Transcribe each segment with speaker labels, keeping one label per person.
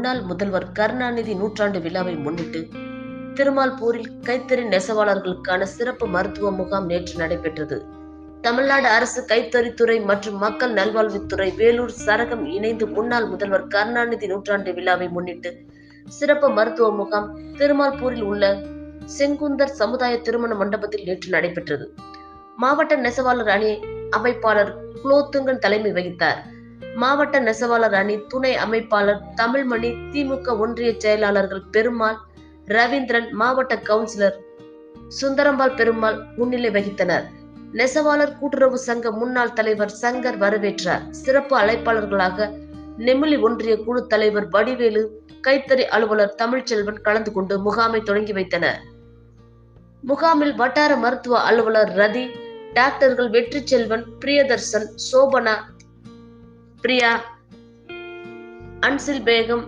Speaker 1: முன்னாள் முதல்வர் கருணாநிதி நூற்றாண்டு விழாவை முன்னிட்டு திருமால்பூரில் கைத்தறி நெசவாளர்களுக்கான சிறப்பு மருத்துவ முகாம் நேற்று நடைபெற்றது. தமிழ்நாடு அரசு கைத்தறித்துறை மற்றும் மக்கள் நல்வாழ்வுத்துறை வேலூர் சரகம் இணைந்து முன்னாள் முதல்வர் கருணாநிதி நூற்றாண்டு விழாவை முன்னிட்டு சிறப்பு மருத்துவ முகாம் திருமால்பூரில் உள்ள செங்குந்தர் சமுதாய திருமண மண்டபத்தில் நேற்று நடைபெற்றது. மாவட்ட நெசவாளர் அணி அமைப்பாளர் குலோத்துங்கன் தலைமை வகித்தார். மாவட்ட நெசவாளர் அணி துணை அமைப்பாளர் தமிழ்மணி திமுக ஒன்றிய செயலாளர்கள் பெருமாள் ரவீந்திரன் மாவட்ட கவுன்சிலர் சுந்தரம்பாள் பெருமாள் முன்னிலை வகித்தனர். நெசவாளர் கூட்டுறவு சங்க முன்னாள் தலைவர் சங்கர் வரவேற்றார். சிறப்பு அழைப்பாளர்களாக நெமிலி ஒன்றிய குழு தலைவர் வடிவேலு கைத்தறி அலுவலர் தமிழ்ச்செல்வன் கலந்து கொண்டு முகாமை தொடங்கி வைத்தனர். முகாமில் வட்டார மருத்துவ அலுவலர் ரதி டாக்டர்கள் வெற்றி செல்வன் பிரியதர்சன் சோபனா பிரியா. அன்சில் பேகம்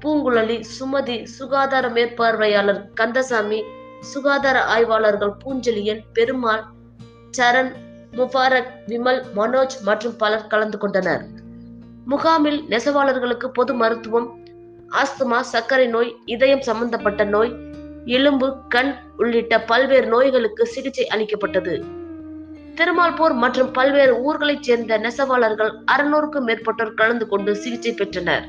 Speaker 1: பூங்குழலி சுமதி சுகாதார மேற்பார்வையாளர் கந்தசாமி சுகாதார ஆய்வாளர்கள் பூஞ்செழியன் பெருமாள் சரண் முபாரக் விமல் மனோஜ் மற்றும் பலர் கலந்து கொண்டனர். முகாமில் நெசவாளர்களுக்கு பொது மருத்துவம் ஆஸ்துமா சர்க்கரை நோய் இதயம் சம்பந்தப்பட்ட நோய் எலும்பு கண் உள்ளிட்ட பல்வேறு நோய்களுக்கு சிகிச்சை அளிக்கப்பட்டது. திருமால்பூர் மற்றும் பல்வேறு ஊர்களைச் சேர்ந்த நெசவாளர்கள் அறுநூறுக்கும் மேற்பட்டோர் கலந்து கொண்டு சிகிச்சை பெற்றனர்.